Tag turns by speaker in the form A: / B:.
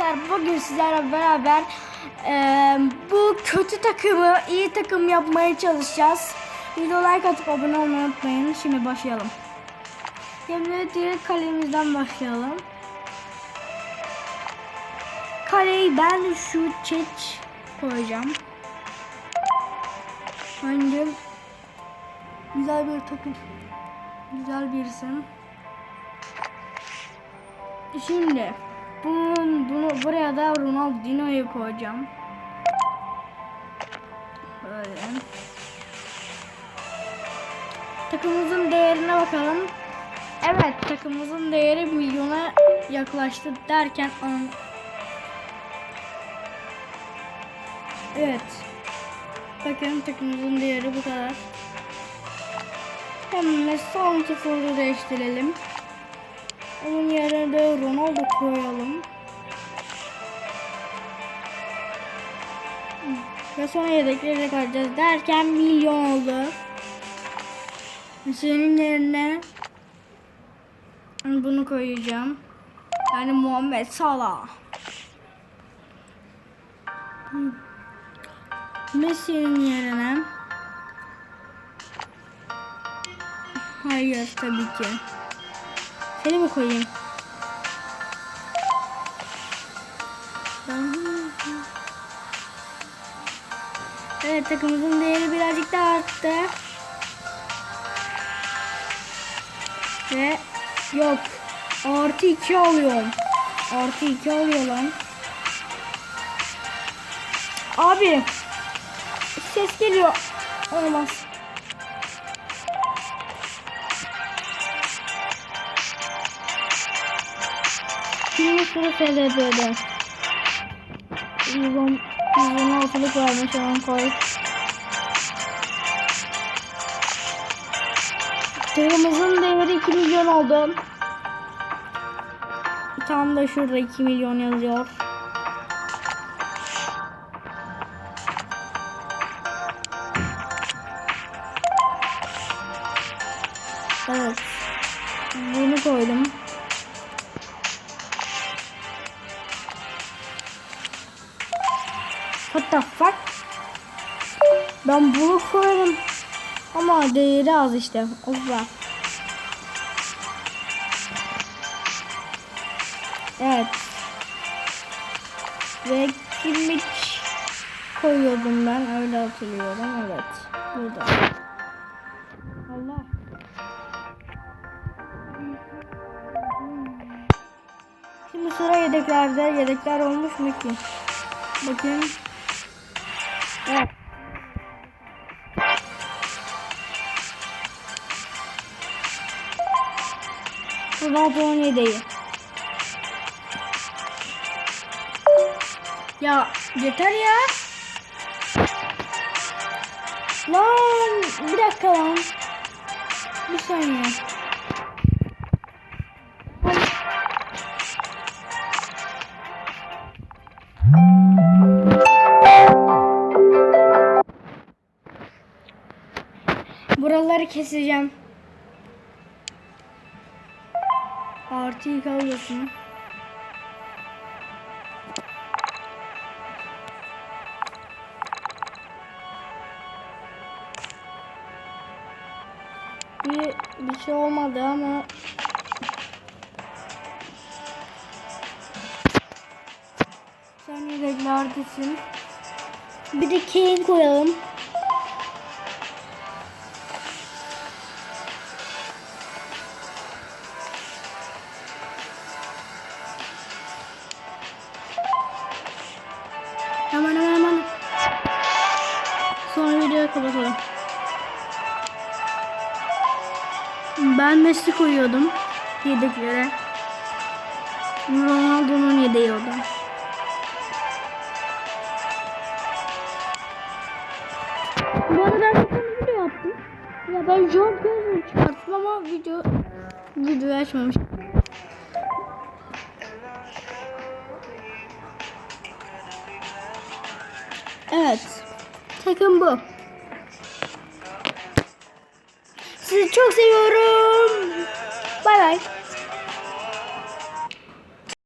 A: arkadaşlar bugün sizlerle beraber eee, bu kötü takımı iyi takım yapmaya çalışacağız. Video like atıp abone olmayı unutmayın. Şimdi başlayalım. Şimdi direkt kalemizden başlayalım. Kaleyi ben şu çeç koyacağım. Bence güzel bir takım. Güzel bir isim. Şimdi bunu, bunu buraya da Ronaldinho'yu koyacağım. Böyle. Takımımızın değerine bakalım. Evet takımımızın değeri milyona yaklaştı derken an- Evet. Bakın takımımızın değeri bu kadar. Hemen son sıfırı değiştirelim. Onun yerine de Ronaldo koyalım. Ve sonra yedekleri koyacağız derken milyon oldu. Senin yerine bunu koyacağım. Yani Muhammed Salah. Messi'nin yerine Hayır tabii ki. Seni mi koyayım? Evet takımımızın değeri birazcık daha arttı. Ve yok. Artı 2 alıyorum. Artı 2 alıyor lan. Abi. Ses geliyor. Olmaz. Şimdi sıra SLB'de. 110 116'lık varmış hemen koy. Tığımızın değeri 2 milyon oldu. Tam da şurada 2 milyon yazıyor. Evet. Bunu koydum. What the fuck? Ben bunu koydum. Ama değeri az işte. Be. Evet. Ve kimlik koyuyordum ben. Öyle hatırlıyorum. Evet. Burada. Allah. Şimdi sıra yedeklerde. Yedekler olmuş mu ki? Bakayım. Evet. Ronaldo'nun yedeği. Ya yeter ya. Lan bir dakika lan. Bir saniye. Buraları keseceğim. Artıyı kalıyorsun. Bir, bir şey olmadı ama sen yedeklerdesin. Bir de Kane koyalım. Ben Messi koyuyordum yedeklere. Ronaldo'nun yedeği o da. Bu arada ben bir video yaptım. Ya ben John Pierre'ı çıkarttım ama video videoyu açmamış. Evet. Takım bu. Sizi çok seviyorum. Bay bay.